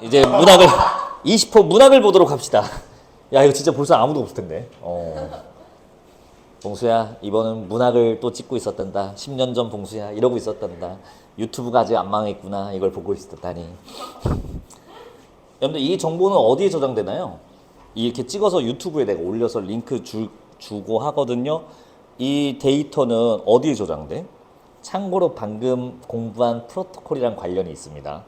이제 문학을 20호 문학을 보도록 합시다. 야 이거 진짜 벌써 아무도 없을 텐데. 어. 봉수야 이번은 문학을 또 찍고 있었단다. 10년 전 봉수야 이러고 있었단다. 유튜브가 아직 안 망했구나 이걸 보고 있었다니. 여러분들 이 정보는 어디에 저장되나요? 이렇게 찍어서 유튜브에 내가 올려서 링크 주, 주고 하거든요. 이 데이터는 어디에 저장돼? 참고로 방금 공부한 프로토콜이랑 관련이 있습니다.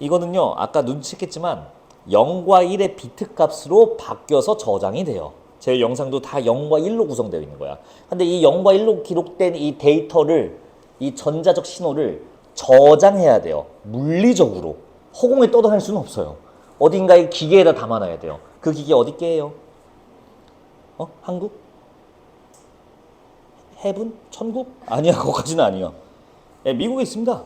이거는요, 아까 눈치챘겠지만 0과 1의 비트 값으로 바뀌어서 저장이 돼요. 제 영상도 다 0과 1로 구성되어 있는 거야. 근데 이 0과 1로 기록된 이 데이터를, 이 전자적 신호를 저장해야 돼요. 물리적으로. 허공에 떠다닐 수는 없어요. 어딘가에 기계에다 담아놔야 돼요. 그 기계 어디 게예요? 어? 한국? 해븐? 천국? 아니야, 거기까지는 아니야. 예, 미국에 있습니다.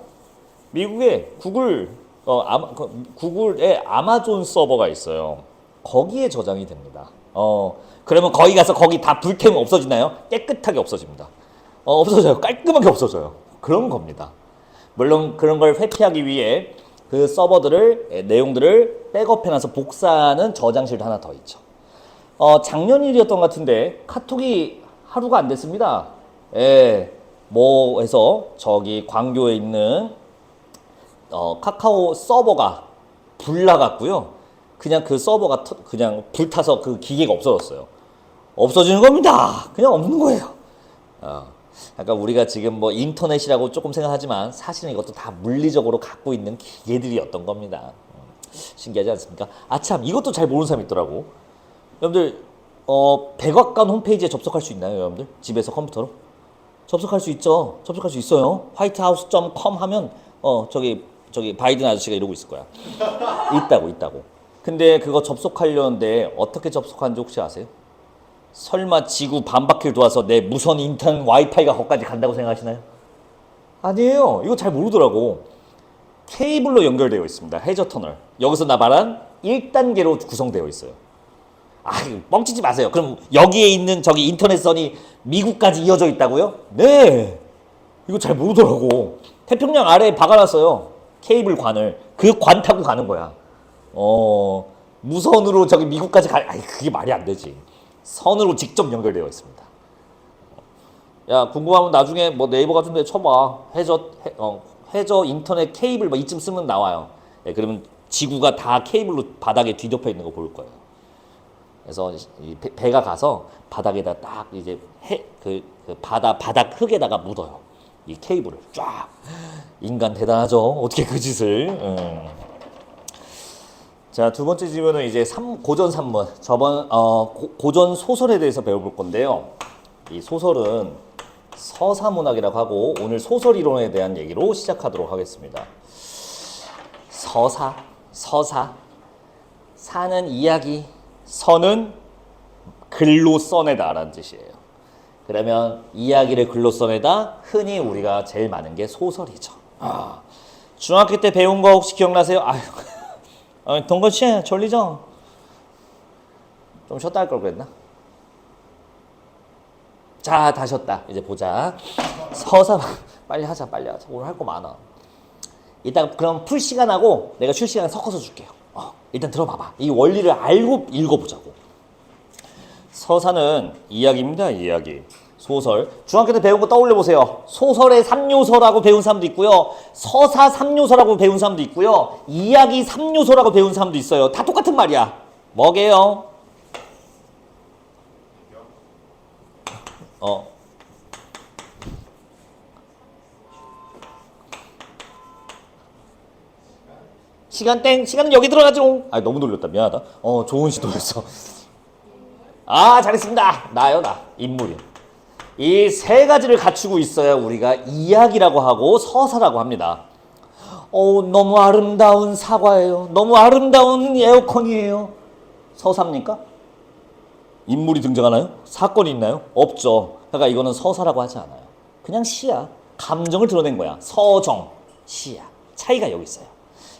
미국에 구글 어 아마 그 구글에 아마존 서버가 있어요. 거기에 저장이 됩니다. 어 그러면 거기 가서 거기 다 불태우면 없어지나요? 깨끗하게 없어집니다. 어 없어져요. 깔끔하게 없어져요. 그런 겁니다. 물론 그런 걸 회피하기 위해 그 서버들을 예, 내용들을 백업해놔서 복사하는 저장실도 하나 더 있죠. 어, 작년 일이었던 것 같은데 카톡이 하루가 안 됐습니다. 예, 뭐 해서 저기 광교에 있는 어, 카카오 서버가 불 나갔고요. 그냥 그 서버가 터- 그냥 불타서 그 기계가 없어졌어요. 없어지는 겁니다. 그냥 없는 거예요. 어, 약간 우리가 지금 뭐 인터넷이라고 조금 생각하지만 사실은 이것도 다 물리적으로 갖고 있는 기계들이었던 겁니다. 음, 신기하지 않습니까? 아참 이것도 잘 모르는 사람이 있더라고. 여러분들 어, 백악관 홈페이지에 접속할 수 있나요, 여러분들? 집에서 컴퓨터로? 접속할 수 있죠. 접속할 수 있어요. 화이트하우스.com 하면 어 저기 저기 바이든 아저씨가 이러고 있을 거야. 있다고 있다고. 근데 그거 접속하려는데 어떻게 접속하는지 혹시 아세요? 설마 지구 반바퀴를 도와서 내 무선 인터넷 와이파이가 거기까지 간다고 생각하시나요? 아니에요. 이거 잘 모르더라고. 케이블로 연결되어 있습니다. 해저 터널. 여기서 나 말한 1단계로 구성되어 있어요. 아, 뻥치지 마세요. 그럼 여기에 있는 저기 인터넷선이 미국까지 이어져 있다고요? 네. 이거 잘 모르더라고. 태평양 아래에 박아놨어요. 케이블 관을. 그 관 타고 가는 거야. 어, 무선으로 저기 미국까지 갈, 아니, 그게 말이 안 되지. 선으로 직접 연결되어 있습니다. 야, 궁금하면 나중에 뭐 네이버 같은 데 쳐봐. 해저, 해, 어, 해저 인터넷 케이블 뭐 이쯤 쓰면 나와요. 예, 그러면 지구가 다 케이블로 바닥에 뒤덮여 있는 거 볼 거예요. 그래서 이 배- 배가 가서 바닥에다 딱 이제 해, 그, 그 바다 바닥 흙에다가 묻어요. 이 케이블을 쫙. 인간 대단하죠. 어떻게 그 짓을? 음. 자, 두 번째 질문은 이제 삼, 고전 산문. 저번 어, 고, 고전 소설에 대해서 배워볼 건데요. 이 소설은 서사문학이라고 하고 오늘 소설 이론에 대한 얘기로 시작하도록 하겠습니다. 서사, 서사, 사는 이야기, 서는 글로 써내다라는 뜻이에요. 그러면 이야기를 글로 써내다 흔히 우리가 제일 많은 게 소설이죠. 아, 중학교 때 배운 거 혹시 기억나세요? 아유, 어, 동건 씨 졸리죠? 좀 쉬었다 할 걸 그랬나? 자, 다 쉬었다. 이제 보자. 서사 빨리 하자, 빨리 하자. 오늘 할 거 많아. 이따 그럼 풀 시간하고 내가 쉴 시간 섞어서 줄게요. 어, 일단 들어봐봐. 이 원리를 알고 읽어보자고. 서사는 이야기입니다. 이야기. 소설. 중학교 때 배운 거 떠올려 보세요. 소설의 3요소라고 배운 사람도 있고요. 서사 3요소라고 배운 사람도 있고요. 이야기 3요소라고 배운 사람도 있어요. 다 똑같은 말이야. 뭐게요? 어. 시간 땡 시간은 여기 들어가죠. 아 너무 놀렸다 미안하다. 어 좋은 시도였어. 아 잘했습니다. 나요 나 인물이. 이 세 가지를 갖추고 있어야 우리가 이야기라고 하고 서사라고 합니다. 어 너무 아름다운 사과예요. 너무 아름다운 에어컨이에요. 서사입니까? 인물이 등장하나요? 사건이 있나요? 없죠. 그러니까 이거는 서사라고 하지 않아요. 그냥 시야. 감정을 드러낸 거야. 서정, 시야. 차이가 여기 있어요.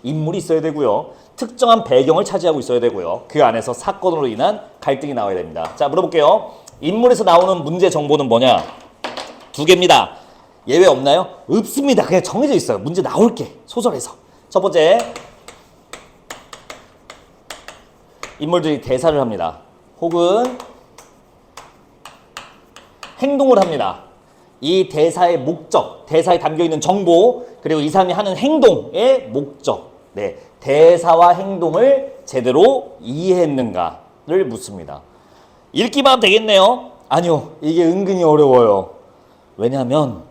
인물이 있어야 되고요. 특정한 배경을 차지하고 있어야 되고요. 그 안에서 사건으로 인한 갈등이 나와야 됩니다. 자, 물어볼게요. 인물에서 나오는 문제 정보는 뭐냐? 두 개입니다. 예외 없나요? 없습니다. 그냥 정해져 있어요. 문제 나올 게 소설에서. 첫 번째, 인물들이 대사를 합니다. 혹은 행동을 합니다. 이 대사의 목적, 대사에 담겨 있는 정보, 그리고 이 사람이 하는 행동의 목적, 네, 대사와 행동을 제대로 이해했는가를 묻습니다. 읽기만 되겠네요. 아니요, 이게 은근히 어려워요. 왜냐하면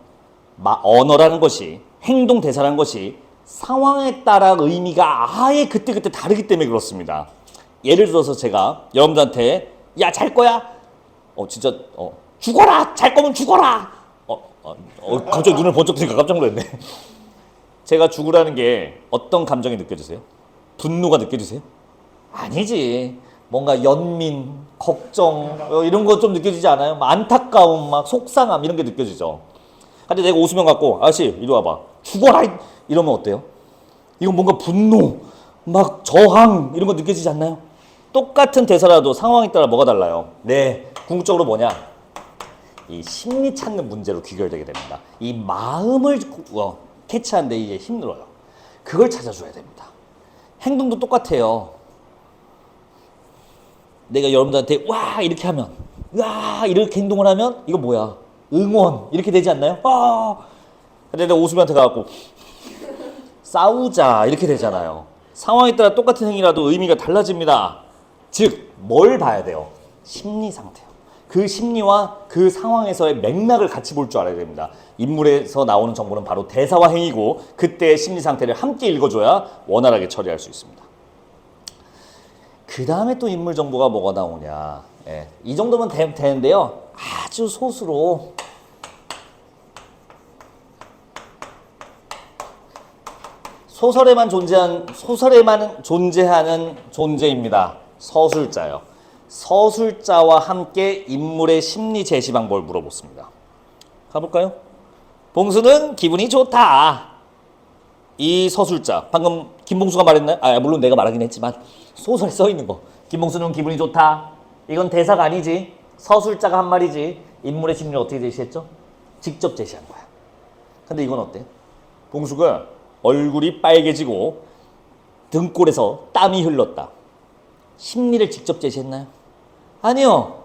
마- 언어라는 것이 행동 대사라는 것이 상황에 따라 의미가 아예 그때그때 다르기 때문에 그렇습니다. 예를 들어서 제가 여러분들한테 야 잘 거야? 어 진짜 어 죽어라 잘 거면 죽어라. 어, 어, 어 갑자기 눈을 번쩍 뜨니까 깜짝 놀랐네. 제가 죽으라는 게 어떤 감정이 느껴지세요? 분노가 느껴지세요? 아니지. 뭔가 연민, 걱정 어, 이런 거 좀 느껴지지 않아요? 막 안타까움, 막 속상함 이런 게 느껴지죠. 근데 내가 오수명 갖고 아저씨 이리 와봐 죽어라 이- 이러면 어때요? 이건 뭔가 분노, 막 저항 이런 거 느껴지지 않나요? 똑같은 대사라도 상황에 따라 뭐가 달라요? 네, 궁극적으로 뭐냐? 이 심리 찾는 문제로 귀결되게 됩니다. 이 마음을 어, 캐치하는데 이게 힘들어요. 그걸 찾아줘야 됩니다. 행동도 똑같아요. 내가 여러분들한테 와 이렇게 하면 와 이렇게 행동을 하면 이거 뭐야? 응원 이렇게 되지 않나요? 아 근데 내가 오수미한테 가갖고 싸우자 이렇게 되잖아요. 상황에 따라 똑같은 행위라도 의미가 달라집니다. 즉 뭘 봐야 돼요? 심리 상태요. 그 심리와 그 상황에서의 맥락을 같이 볼 줄 알아야 됩니다. 인물에서 나오는 정보는 바로 대사와 행위고 그때의 심리 상태를 함께 읽어줘야 원활하게 처리할 수 있습니다. 그 다음에 또 인물 정보가 뭐가 나오냐. 예, 이 정도면 되, 되는데요. 아주 소수로 소설에만 존재한 소설에만 존재하는 존재입니다. 서술자요. 서술자와 함께 인물의 심리 제시 방법을 물어보습니다. 가볼까요? 봉수는 기분이 좋다. 이 서술자 방금 김봉수가 말했나요? 아 물론 내가 말하긴 했지만 소설에 써 있는 거. 김봉수는 기분이 좋다. 이건 대사가 아니지. 서술자가 한 말이지. 인물의 심리를 어떻게 제시했죠? 직접 제시한 거야. 근데 이건 어때? 봉수가 얼굴이 빨개지고 등골에서 땀이 흘렀다. 심리를 직접 제시했나요? 아니요.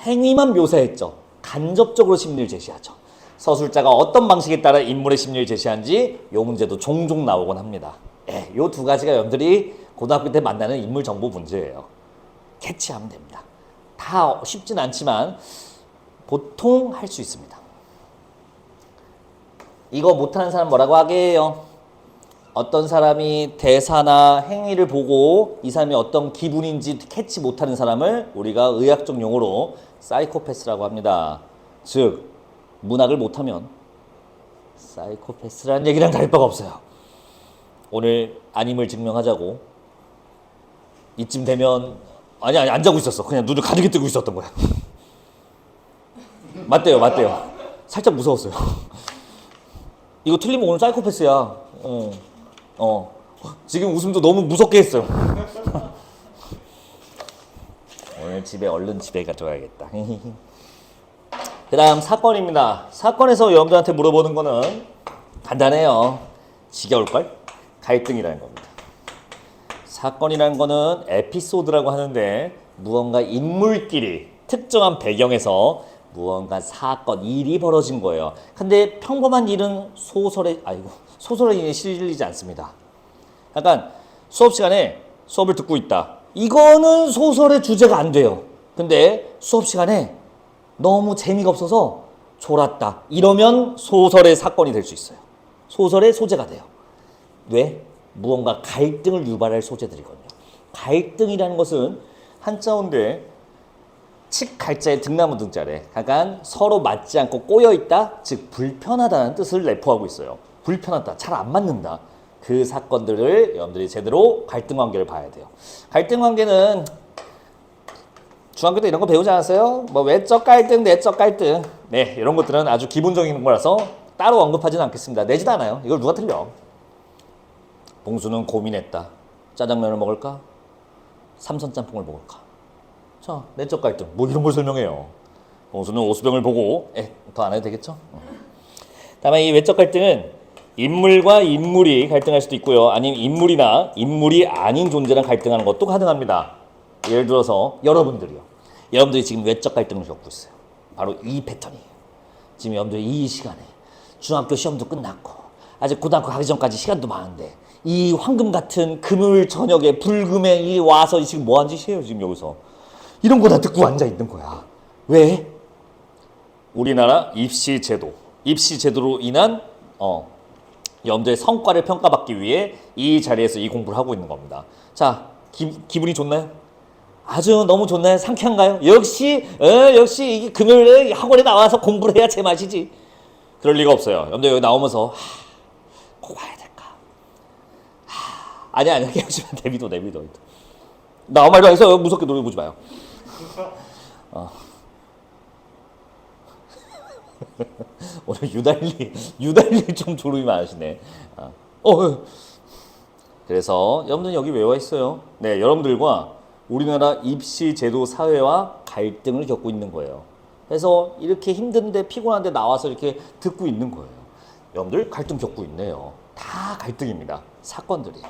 행위만 묘사했죠. 간접적으로 심리를 제시하죠. 서술자가 어떤 방식에 따라 인물의 심리를 제시한지 요 문제도 종종 나오곤 합니다. 예, 요두 가지가 여러분들이 고등학교 때 만나는 인물 정보 문제예요. 캐치하면 됩니다. 다 쉽진 않지만 보통 할 수 있습니다. 이거 못하는 사람 뭐라고 하게요? 어떤 사람이 대사나 행위를 보고 이 사람이 어떤 기분인지 캐치 못하는 사람을 우리가 의학적 용어로 사이코패스라고 합니다. 즉 문학을 못하면 사이코패스라는 얘기랑 다를 바가 없어요. 오늘 아님을 증명하자고 이쯤 되면 아니 아니 안 자고 있었어. 그냥 눈을 가득히 뜨고 있었던 거야. 맞대요, 맞대요. 살짝 무서웠어요. 이거 틀리면 오늘 사이코패스야. 어, 어. 지금 웃음도 너무 무섭게 했어요. 오늘 집에 얼른 집에 가져가야겠다. 그 다음 사건입니다. 사건에서 여러분들한테 물어보는 거는 간단해요. 지겨울 걸? 갈등이라는 겁니다. 사건이라는 거는 에피소드라고 하는데 무언가 인물끼리 특정한 배경에서 무언가 사건, 일이 벌어진 거예요. 근데 평범한 일은 소설에, 아이고, 소설에 일이 실리지 않습니다. 약간 수업 시간에 수업을 듣고 있다. 이거는 소설의 주제가 안 돼요. 근데 수업 시간에 너무 재미가 없어서 졸았다. 이러면 소설의 사건이 될 수 있어요. 소설의 소재가 돼요. 왜? 무언가 갈등을 유발할 소재들이거든요. 갈등이라는 것은 한자어인데 칙 갈자에 등나무 등자래. 약간 서로 맞지 않고 꼬여 있다, 즉 불편하다는 뜻을 내포하고 있어요. 불편하다, 잘 안 맞는다. 그 사건들을 여러분들이 제대로 갈등 관계를 봐야 돼요. 갈등 관계는 중학교 때 이런 거 배우지 않았어요? 뭐 외적 갈등, 내적 갈등. 네, 이런 것들은 아주 기본적인 거라서 따로 언급하지는 않겠습니다. 내지도 않아요. 이걸 누가 틀려? 봉수는 고민했다. 짜장면을 먹을까? 삼선 짬뽕을 먹을까? 자, 내적 갈등. 뭐 이런 걸 설명해요. 봉수는 오수병을 보고, 에, 더 안 해도 되겠죠? 어. 다음에 이 외적 갈등은 인물과 인물이 갈등할 수도 있고요. 아니면 인물이나 인물이 아닌 존재랑 갈등하는 것도 가능합니다. 예를 들어서 여러분들이요. 여러분들이 지금 외적 갈등을 겪고 있어요. 바로 이 패턴이에요. 지금 여러분들이 이 시간에 중학교 시험도 끝났고 아직 고등학교 가기 전까지 시간도 많은데 이 황금 같은 금요일 저녁에 불금에 이 와서 지금 뭐한 짓이에요 지금 여기서 이런 거 다 듣고 앉아 있는 거야. 왜? 우리나라 입시 제도, 입시 제도로 인한 어, 여러분들의 성과를 평가받기 위해 이 자리에서 이 공부를 하고 있는 겁니다. 자, 기, 기분이 좋나요? 아주 너무 좋나요? 상쾌한가요? 역시, 어, 역시 이게 금요일에 학원에 나와서 공부를 해야 제맛이지. 그럴 리가 없어요. 여러분들 여기 나오면서 하, 꼭 와야 될까? 하, 아니야, 아니야. 깨우시면 내비도, 내비도. 나 말도 안 해서 무섭게 노래 보지 마요. 오늘 유달리 유달리 좀 졸음이 많으시네. 아. 어, 어. 그래서 여러분들 여기 왜 와 있어요? 네, 여러분들과 우리나라 입시 제도 사회와 갈등을 겪고 있는 거예요. 그래서 이렇게 힘든데 피곤한데 나와서 이렇게 듣고 있는 거예요. 여러분들 갈등 겪고 있네요. 다 갈등입니다. 사건들이.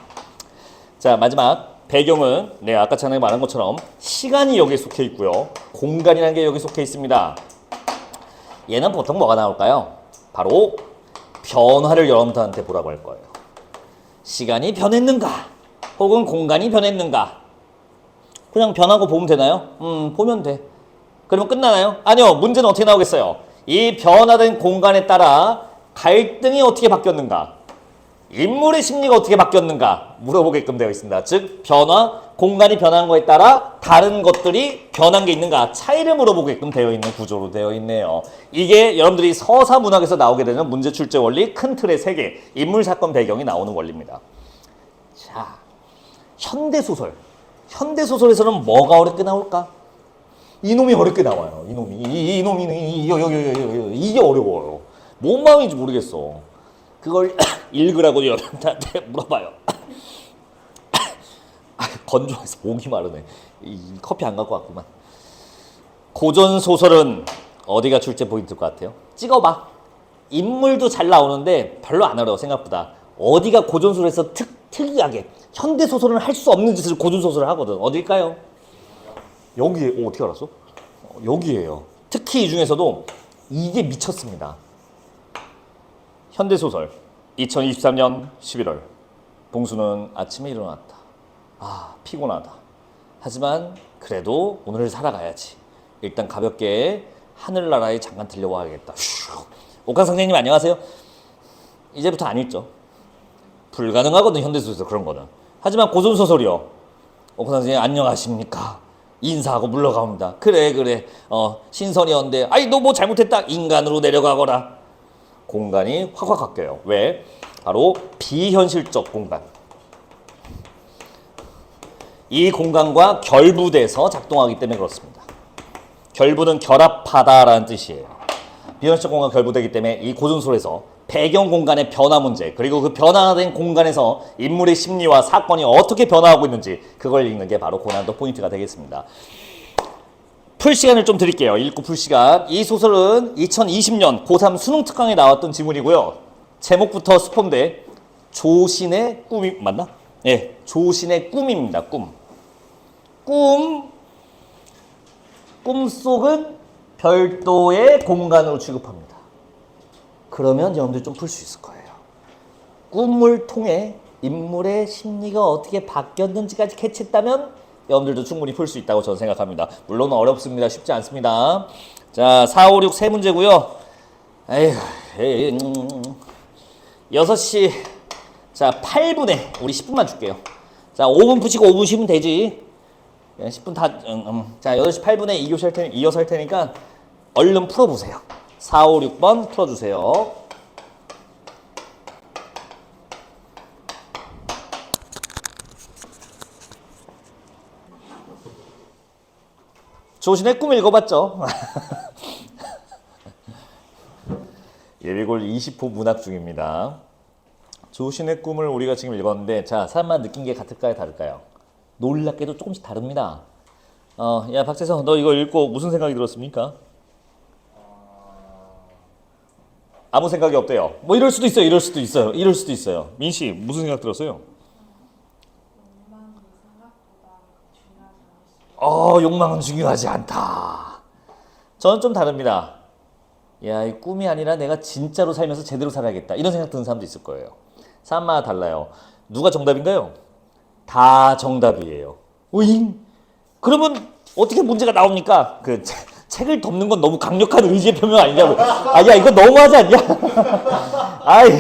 자 마지막 배경은 네 아까 전에 말한 것처럼 시간이 여기에 속해 있고요. 공간이라는 게 여기 속해 있습니다. 얘는 보통 뭐가 나올까요? 바로 변화를 여러분들한테 보라고 할 거예요. 시간이 변했는가? 혹은 공간이 변했는가? 그냥 변하고 보면 되나요? 음, 보면 돼. 그러면 끝나나요? 아니요. 문제는 어떻게 나오겠어요? 이 변화된 공간에 따라 갈등이 어떻게 바뀌었는가? 인물의 심리가 어떻게 바뀌었는가? 물어보게끔 되어 있습니다. 즉, 변화, 공간이 변한 거에 따라 다른 것들이 변한 게 있는가? 차이를 물어보게끔 되어 있는 구조로 되어 있네요. 이게 여러분들이 서사 문학에서 나오게 되는 문제 출제 원리 큰 틀의 세 개, 인물, 사건, 배경이 나오는 원리입니다. 자, 현대 소설. 현대 소설에서는 뭐가 어렵게 나올까? 이놈이 어렵게 나와요. 이놈이. 이, 이놈이, 이, 이게 어려워요. 뭔 마음인지 모르겠어. 그걸 읽으라고 여러분한테 물어봐요. 아, 건조해서 목이 마르네. 이, 이 커피 안 갖고 왔구만. 고전 소설은 어디가 출제 포인트일 것 같아요? 찍어봐. 인물도 잘 나오는데 별로 안 어려워 생각보다. 어디가 고전 소설에서 특 특이하게 현대 소설은 할 수 없는 짓을 고전 소설을 하거든. 어딜까요? 여기 에 어, 어떻게 알았어? 어, 여기에요. 특히 이 중에서도 이게 미쳤습니다. 현대 소설 2023년 11월 봉수는 아침에 일어났다. 아 피곤하다. 하지만 그래도 오늘을 살아가야지. 일단 가볍게 하늘나라에 잠깐 들려와야겠다. 슉. 옥강 선생님 안녕하세요. 이제부터 안 읽죠. 불가능하거든 현대소설 그런 거는. 하지만 고전 소설이요. 옥강 선생님 안녕하십니까. 인사하고 물러갑니다. 그래 그래. 어 신선이었는데 아이 너 뭐 잘못했다. 인간으로 내려가거라. 공간이 확확 바뀌어요. 왜? 바로 비현실적 공간. 이 공간과 결부돼서 작동하기 때문에 그렇습니다. 결부는 결합하다라는 뜻이에요. 비현실적 공간 결부되기 때문에 이 고전소에서 배경 공간의 변화 문제 그리고 그 변화된 공간에서 인물의 심리와 사건이 어떻게 변화하고 있는지 그걸 읽는 게 바로 고난도 포인트가 되겠습니다. 풀 시간을 좀 드릴게요. 읽고 풀 시간. 이 소설은 2020년 고3 수능 특강에 나왔던 지문이고요. 제목부터 스폰데 조신의 꿈이 맞나? 예, 네, 조신의 꿈입니다. 꿈. 꿈. 꿈속은 별도의 공간으로 취급합니다. 그러면 여러분들 좀풀 수 있을 거예요. 꿈을 통해 인물의 심리가 어떻게 바뀌었는지까지 캐치했다면 여러분들도 충분히 풀 수 있다고 저는 생각합니다. 물론 어렵습니다. 쉽지 않습니다. 자, 4, 5, 6 세 문제고요. 에휴, 에이, 음, 6시 자, 8분에 우리 10분만 줄게요. 자, 5분 푸시고 5분 쉬면 되지. 10분 다 음, 음. 자, 8시 8분에 이교시 할 테니 이어서 할 테니까 얼른 풀어 보세요. 4, 5, 6번 풀어 주세요. 조신의 꿈 읽어봤죠? 예비골 20호 문학 중입니다. 조신의 꿈을 우리가 지금 읽었는데 자 사람만 느낀 게 같을까요 다를까요? 놀랍게도 조금씩 다릅니다. 어, 야 박재성 너 이거 읽고 무슨 생각이 들었습니까? 아무 생각이 없대요. 뭐 이럴 수도 있어요. 이럴 수도 있어요. 이럴 수도 있어요. 민 씨 무슨 생각 들었어요? 어, 욕망은 중요하지 않다. 저는 좀 다릅니다. 야, 이 꿈이 아니라 내가 진짜로 살면서 제대로 살아야겠다. 이런 생각 드는 사람도 있을 거예요. 사람마다 달라요. 누가 정답인가요? 다 정답이에요. 오잉? 그러면 어떻게 문제가 나옵니까? 그 책- 책을 덮는 건 너무 강력한 의지의 표명 아니냐고. 아, 야, 이거 너무하지 않냐? 아이,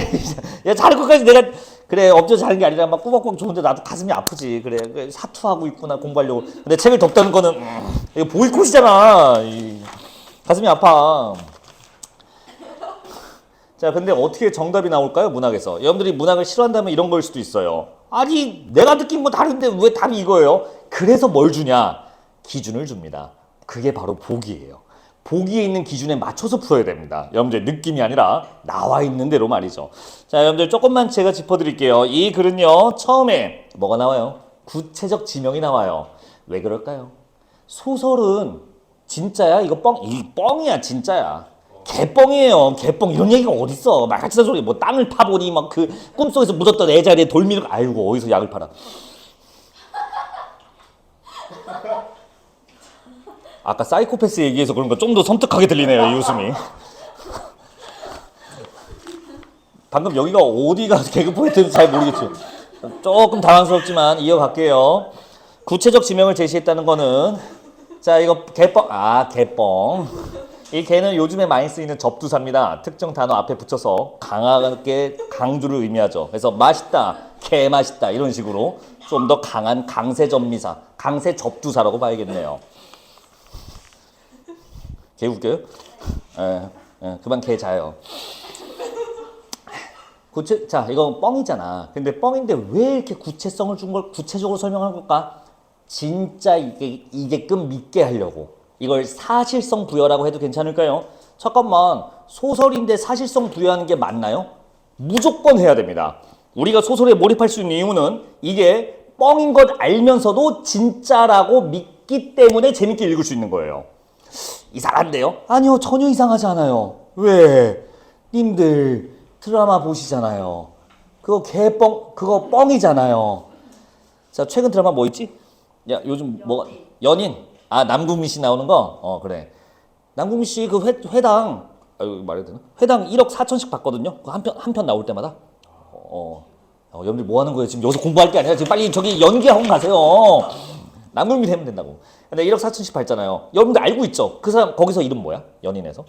야, 자는 것까지 내가 그래 엎져 자는 게 아니라 막 꾸벅꾸벅 좋은데 나도 가슴이 아프지. 그래 그 사투하고 있구나 공부하려고. 근데 책을 덮다는 거는 음, 이거 보이콧이잖아. 이, 가슴이 아파. 자, 근데 어떻게 정답이 나올까요? 문학에서. 여러분들이 문학을 싫어한다면 이런 걸 수도 있어요. 아니, 내가 느낀 거 다른데 왜 답이 이거예요? 그래서 뭘 주냐? 기준을 줍니다. 그게 바로 보기예요. 보기에 있는 기준에 맞춰서 풀어야 됩니다. 여러분들 느낌이 아니라 나와 있는 대로 말이죠. 자, 여러분들 조금만 제가 짚어드릴게요. 이 글은요, 처음에 뭐가 나와요? 구체적 지명이 나와요. 왜 그럴까요? 소설은 진짜야? 이거 뻥, 이 뻥이야, 진짜야. 개뻥이에요. 개뻥 이런 얘기가 어딨어. 말같이 한 소리. 뭐 땅을 파보니 막 그 꿈속에서 묻었던 애 자리에 돌미를 아이고 어디서 약을 팔아. 아까 사이코패스 얘기해서 그런 거좀더 섬뜩하게 들리네요. 이 웃음이. 방금 여기가 어디가 개그 포인트인지 잘 모르겠죠. 조금 당황스럽지만 이어갈게요. 구체적 지명을 제시했다는 거는 자 이거 개뻥 아 개뻥 이 개는 요즘에 많이 쓰이는 접두사입니다. 특정 단어 앞에 붙여서 강하게 강조를 의미하죠. 그래서 맛있다, 개 맛있다 이런 식으로 좀 더 강한 강세 접미사, 강세 접두사라고 봐야겠네요. 개 웃겨요? 예, 예, 그만 개 자요. 구체, 자, 이거 뻥이잖아. 근데 뻥인데 왜 이렇게 구체성을 준 걸 구체적으로 설명한 걸까? 진짜 이게, 이게끔 믿게 하려고. 이걸 사실성 부여라고 해도 괜찮을까요? 잠깐만, 소설인데 사실성 부여하는 게 맞나요? 무조건 해야 됩니다. 우리가 소설에 몰입할 수 있는 이유는 이게 뻥인 것 알면서도 진짜라고 믿기 때문에 재밌게 읽을 수 있는 거예요. 이상한데요? 아니요, 전혀 이상하지 않아요. 왜? 님들 드라마 보시잖아요. 그거 개뻥, 그거 뻥이잖아요. 자, 최근 드라마 뭐 있지? 야, 요즘 뭐 연인? 아, 남궁민 씨 나오는 거? 어, 그래. 남궁민 씨 그 회, 회당, 아, 이거 말해도 되나? 회당 1억 4천씩 받거든요. 그 한 편, 한 편 나올 때마다. 어, 어, 여러분들 뭐 하는 거예요? 지금 여기서 공부할 게 아니라 지금 빨리 저기 연기하고 가세요. 남궁민 하면 된다고. 근데 1억 4천씩 받잖아요. 여러분들 알고 있죠? 그 사람 거기서 이름 뭐야? 연인에서?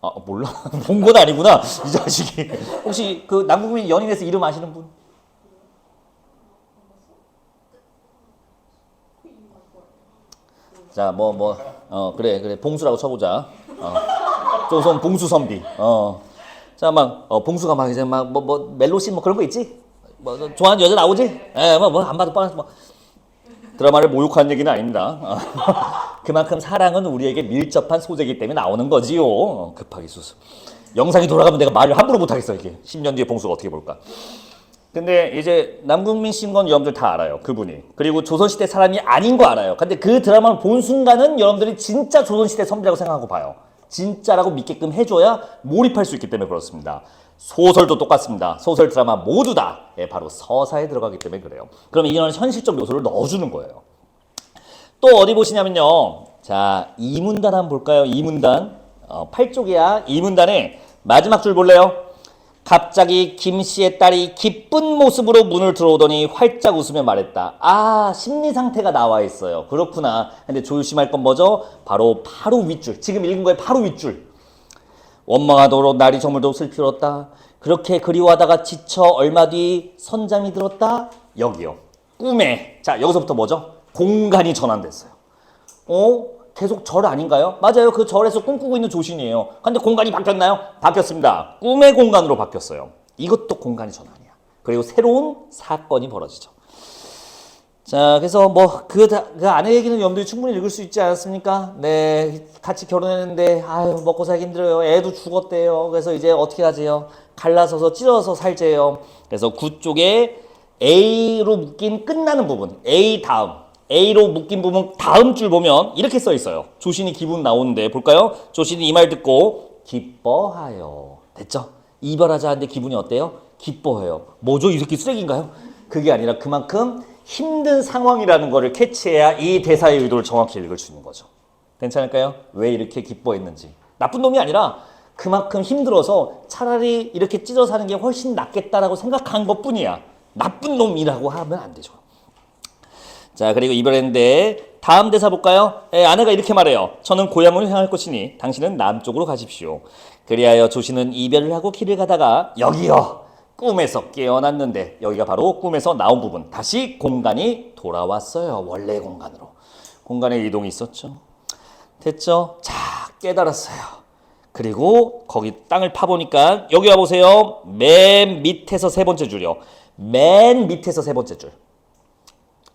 아 몰라 본 건 아니구나 이 자식이 혹시 그 남궁민 연인에서 이름 아시는 분? 자 뭐 뭐 어 그래 그래 봉수라고 쳐보자 어. 조선 봉수 선비 어 자 막 어, 봉수가 막 이제 막 뭐 뭐 멜로신 뭐 그런 거 있지 뭐 좋아하는 여자 나오지 에뭐뭐 안 봐도 뻔하지 뭐 드라마를 모욕하는 얘기는 아닙니다. 어. 그만큼 사랑은 우리에게 밀접한 소재이기 때문에 나오는 거지요. 어, 급하게 수수. 영상이 돌아가면 내가 말을 함부로 못하겠어 이게. 10년 뒤에 봉수가 어떻게 볼까. 근데 이제 남궁민 씨인 건 여러분들 다 알아요. 그분이. 그리고 조선시대 사람이 아닌 거 알아요. 근데 그 드라마를 본 순간은 여러분들이 진짜 조선시대 선비라고 생각하고 봐요. 진짜라고 믿게끔 해줘야 몰입할 수 있기 때문에 그렇습니다. 소설도 똑같습니다. 소설 드라마 모두 다 예, 바로 서사에 들어가기 때문에 그래요. 그럼 이런 현실적 요소를 넣어주는 거예요. 또 어디 보시냐면요. 자, 이문단 한번 볼까요? 이문단. 어, 8쪽이야. 이문단에 마지막 줄 볼래요? 갑자기 김 씨의 딸이 기쁜 모습으로 문을 들어오더니 활짝 웃으며 말했다. 아, 심리 상태가 나와 있어요. 그렇구나. 근데 조심할 건 뭐죠? 바로 바로 윗줄. 지금 읽은 거에 바로 윗줄. 원망하도록 날이 저물도록 슬피웠다. 그렇게 그리워하다가 지쳐 얼마 뒤 선잠이 들었다. 여기요. 꿈에. 자, 여기서부터 뭐죠? 공간이 전환됐어요. 어? 계속 절 아닌가요? 맞아요. 그 절에서 꿈꾸고 있는 조신이에요. 근데 공간이 바뀌었나요? 바뀌었습니다. 꿈의 공간으로 바뀌었어요. 이것도 공간이 전환이야. 그리고 새로운 사건이 벌어지죠. 자, 그래서 뭐그그 안에 얘기는 여러분들이 충분히 읽을 수 있지 않았습니까? 네, 같이 결혼했는데 아유 먹고 살기 힘들어요. 애도 죽었대요. 그래서 이제 어떻게 하세요? 갈라서서 찢어서 살재요. 그래서 구 쪽에 A로 묶인 끝나는 부분, A 다음, A로 묶인 부분 다음 줄 보면 이렇게 써 있어요. 조신이 기분 나오는데 볼까요? 조신이 이 말 듣고 기뻐하여. 됐죠? 이별하자 하는데 기분이 어때요? 기뻐해요. 뭐죠? 이 새끼 쓰레기인가요? 그게 아니라 그만큼 힘든 상황이라는 거를 캐치해야 이 대사의 의도를 정확히 읽을 수 있는 거죠. 괜찮을까요? 왜 이렇게 기뻐했는지. 나쁜 놈이 아니라 그만큼 힘들어서 차라리 이렇게 찢어 사는 게 훨씬 낫겠다라고 생각한 것 뿐이야. 나쁜 놈이라고 하면 안 되죠. 자, 그리고 이별했는데 다음 대사 볼까요? 예, 아내가 이렇게 말해요. 저는 고향을 향할 것이니 당신은 남쪽으로 가십시오. 그리하여 조씨는 이별을 하고 길을 가다가 여기요. 꿈에서 깨어났는데 여기가 바로 꿈에서 나온 부분. 다시 공간이 돌아왔어요. 원래 공간으로. 공간에 이동이 있었죠. 됐죠? 자, 깨달았어요. 그리고 거기 땅을 파보니까 여기 와보세요. 맨 밑에서 세 번째 줄이요. 맨 밑에서 세 번째 줄.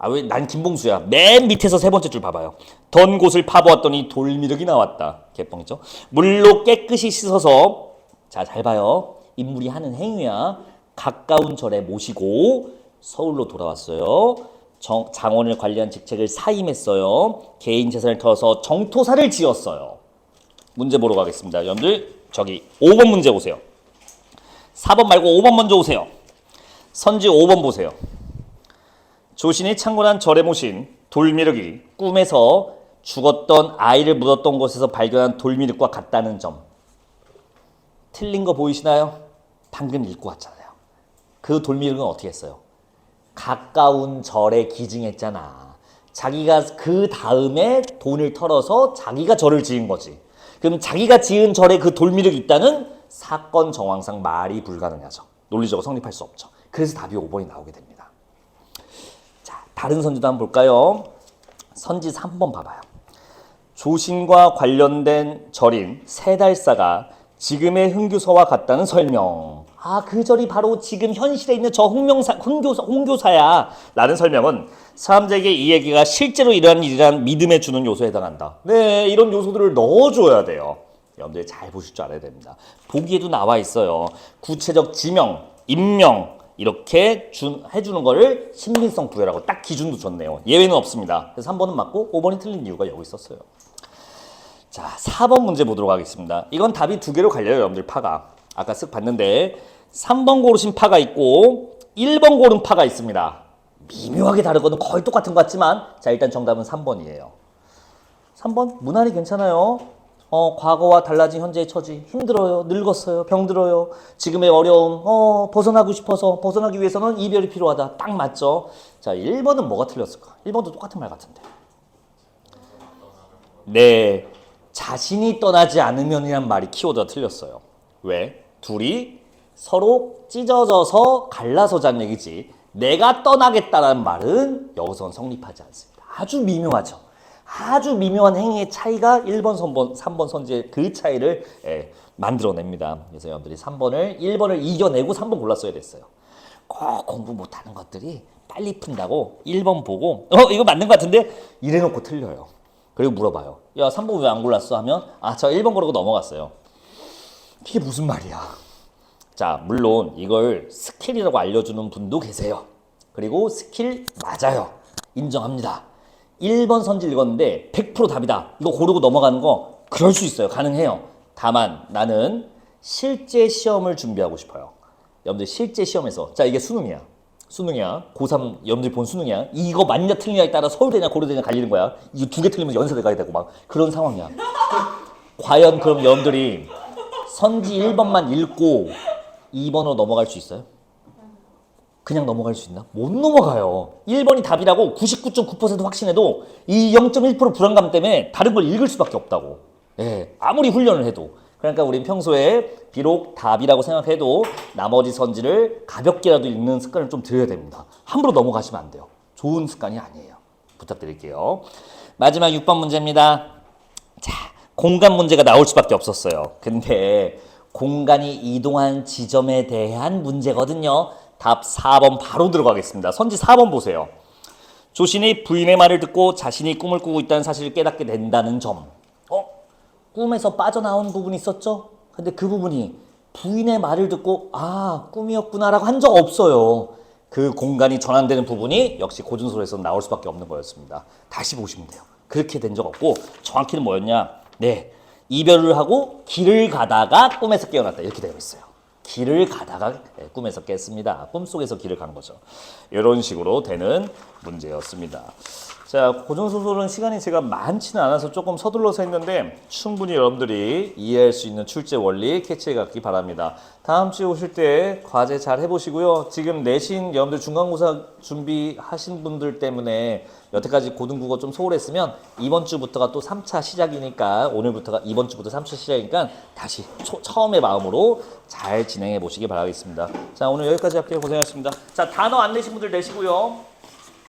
아 왜 난 김봉수야. 맨 밑에서 세 번째 줄 봐봐요. 던 곳을 파보았더니 돌미륵이 나왔다. 개뻥이죠. 물로 깨끗이 씻어서 자 잘 봐요. 인물이 하는 행위야. 가까운 절에 모시고 서울로 돌아왔어요. 정, 장원을 관리한 직책을 사임했어요. 개인 재산을 털어서 정토사를 지었어요. 문제 보러 가겠습니다. 여러분들 저기 5번 문제 보세요. 4번 말고 5번 먼저 오세요. 선지 5번 보세요. 조신이 창건한 절에 모신 돌미륵이 꿈에서 죽었던 아이를 묻었던 곳에서 발견한 돌미륵과 같다는 점. 틀린 거 보이시나요? 방금 읽고 왔잖아요. 그 돌미륵은 어떻게 했어요? 가까운 절에 기증했잖아. 자기가 그 다음에 돈을 털어서 자기가 절을 지은 거지. 그럼 자기가 지은 절에 그 돌미륵이 있다는 사건 정황상 말이 불가능하죠. 논리적으로 성립할 수 없죠. 그래서 답이 5번이 나오게 됩니다. 자, 다른 선지도 한번 볼까요? 선지 3번 봐봐요. 조신과 관련된 절인 세달사가 지금의 흥교서와 같다는 설명. 아, 그 절이 바로 지금 현실에 있는 저 홍명사, 홍교사, 홍교사야. 라는 설명은 사람들에게 이 얘기가 실제로 일어난 일이란 믿음에 주는 요소에 해당한다. 네, 이런 요소들을 넣어줘야 돼요. 여러분들 잘 보실 줄 알아야 됩니다. 보기에도 나와 있어요. 구체적 지명, 임명, 이렇게 준, 해주는 거를 신빙성 부여라고 딱 기준도 줬네요. 예외는 없습니다. 그래서 3번은 맞고 5번이 틀린 이유가 여기 있었어요. 자, 4번 문제 보도록 하겠습니다. 이건 답이 두 개로 갈려요, 여러분들 파가. 아까 쓱 봤는데 3번 고르신 파가 있고 1번 고른 파가 있습니다. 미묘하게 다르거든 거의 똑같은 것 같지만 자, 일단 정답은 3번이에요. 3번 무난히 괜찮아요. 어, 과거와 달라진 현재의 처지 힘들어요. 늙었어요. 병들어요. 지금의 어려움 어, 벗어나고 싶어서 벗어나기 위해서는 이별이 필요하다. 딱 맞죠? 자, 1번은 뭐가 틀렸을까? 1번도 똑같은 말 같은데. 네. 자신이 떠나지 않으면이란 말이 키워드가 틀렸어요. 왜? 둘이 서로 찢어져서 갈라서자는 얘기지. 내가 떠나겠다라는 말은 여기서는 성립하지 않습니다. 아주 미묘하죠. 아주 미묘한 행위의 차이가 1번, 3번, 3번 선지의 그 차이를 예, 만들어냅니다. 그래서 여러분들이 3번을 1번을 이겨내고 3번 골랐어야 됐어요. 꼭 공부 못하는 것들이 빨리 푼다고 1번 보고 어 이거 맞는 것 같은데 이래놓고 틀려요. 그리고 물어봐요. 야 3번 왜 안 골랐어? 하면 아 저 1번 고르고 넘어갔어요. 이게 무슨 말이야? 자 물론 이걸 스킬이라고 알려주는 분도 계세요. 그리고 스킬 맞아요. 인정합니다. 1번 선지 읽었는데 100% 답이다. 이거 고르고 넘어가는 거 그럴 수 있어요. 가능해요. 다만 나는 실제 시험을 준비하고 싶어요. 여러분들 실제 시험에서 자 이게 수능이야. 수능이야. 고3 여러분들 본 수능이야. 이거 맞냐 틀리냐에 따라 서울대냐 고려대냐 갈리는 거야. 이거 두 개 틀리면 연세대 가야 되고 막 그런 상황이야. 과연 그럼 여러분들이 선지 1번만 읽고 2번으로 넘어갈 수 있어요? 그냥 넘어갈 수 있나? 못 넘어가요. 1번이 답이라고 99.9% 확신해도 이 0.1% 불안감 때문에 다른 걸 읽을 수밖에 없다고. 예, 아무리 훈련을 해도. 그러니까 우린 평소에 비록 답이라고 생각해도 나머지 선지를 가볍게라도 읽는 습관을 좀 들여야 됩니다. 함부로 넘어가시면 안 돼요. 좋은 습관이 아니에요. 부탁드릴게요. 마지막 6번 문제입니다. 자, 공간 문제가 나올 수밖에 없었어요. 근데 공간이 이동한 지점에 대한 문제거든요. 답 4번 바로 들어가겠습니다. 선지 4번 보세요. 조신이 부인의 말을 듣고 자신이 꿈을 꾸고 있다는 사실을 깨닫게 된다는 점. 어? 꿈에서 빠져나온 부분이 있었죠? 근데 그 부분이 부인의 말을 듣고 아 꿈이었구나라고 한 적 없어요. 그 공간이 전환되는 부분이 역시 고준솔에서 나올 수밖에 없는 거였습니다. 다시 보시면 돼요. 그렇게 된 적 없고 정확히는 뭐였냐? 네 이별을 하고 길을 가다가 꿈에서 깨어났다 이렇게 되어 있어요. 길을 가다가 예, 꿈에서 깼습니다. 꿈속에서 길을 간 거죠. 이런 식으로 되는 문제였습니다. 자, 고전소설은 시간이 제가 많지는 않아서 조금 서둘러서 했는데 충분히 여러분들이 이해할 수 있는 출제 원리 캐치해 갔기 바랍니다. 다음 주에 오실 때 과제 잘 해보시고요. 지금 내신 여러분들 중간고사 준비하신 분들 때문에 여태까지 고등국어 좀 소홀했으면 이번 주부터가 또 3차 시작이니까 오늘부터가 이번 주부터 3차 시작이니까 다시 초- 처음의 마음으로 잘 진행해 보시기 바라겠습니다. 자, 오늘 여기까지 할게요. 고생하셨습니다. 자, 단어 안 내신 분들 내시고요.